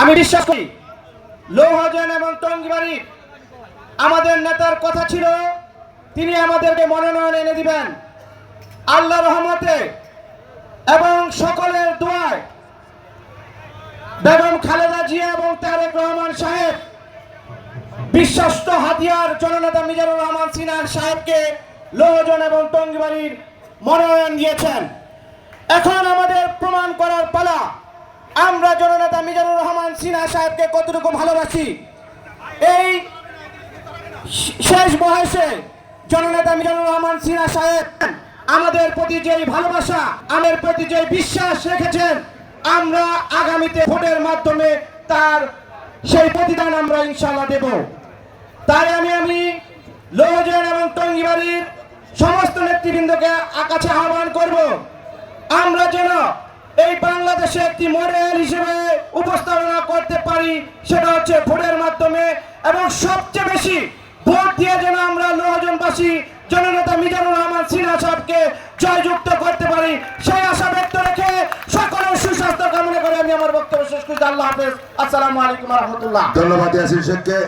আমি বিশ্বাস করি লৌহজন এবং টঙ্গিবাড়ির আমাদের নেতার কথা ছিল, তিনি আমাদেরকে মনোনয়ন এনে দিবেন। আল্লাহ রহমতে এবং সকলের দোয়ায় বেগম খালেদা জিয়া এবং তারেক রহমান সাহেব, বিশ্বস্ত হাতিয়ার জননেতা মিজানুর রহমান সিনহার সাহেবকে লৌহজন এবং টঙ্গিবাড়ির মনোনয়ন দিয়েছেন। এখন আমাদের প্রমাণ করার পালা, আমরা জননেতা রহমান সাহেবকে কতটুকু ভালোবাসি? এই শেষ বয়সে জননেতা মিজানুর রহমান সিনহা সাহেব আমাদের প্রতি যে ভালোবাসা, আমাদের প্রতি যে বিশ্বাস রেখেছেন, আমরা আগামীতে ভোটের মাধ্যমে তার সেই প্রতিদান আমরা ইনশাল্লাহ দেব। তাই আমি আমি লোহজন এবং টঙ্গিবাড়ির সমস্ত নেতৃবৃন্দকে আকাশে আহ্বান করব। আমরা যেন এই বাংলাদেশে একটি মডেল হিসেবে উপস্থাপনা করতে পারি সেটা হচ্ছে ভোটের মাধ্যমে এবং সবচেয়ে বেশি ভোট দিয়ে যেন আমরা নজনবাসী জননেতা মিজানুর রহমান সিনহা সাহেবকে জয়যুক্ত করতে পারি, সেই আশা ব্যক্ত রেখে সকলের সুস্বাস্থ্য কামনা করে আমি আমার বক্তব্য শেষ করছি। আল্লাহ হাফেজ। আসসালামু আলাইকুম রহমতুল্লাহ। ধন্যবাদ ইয়াসির শেখকে।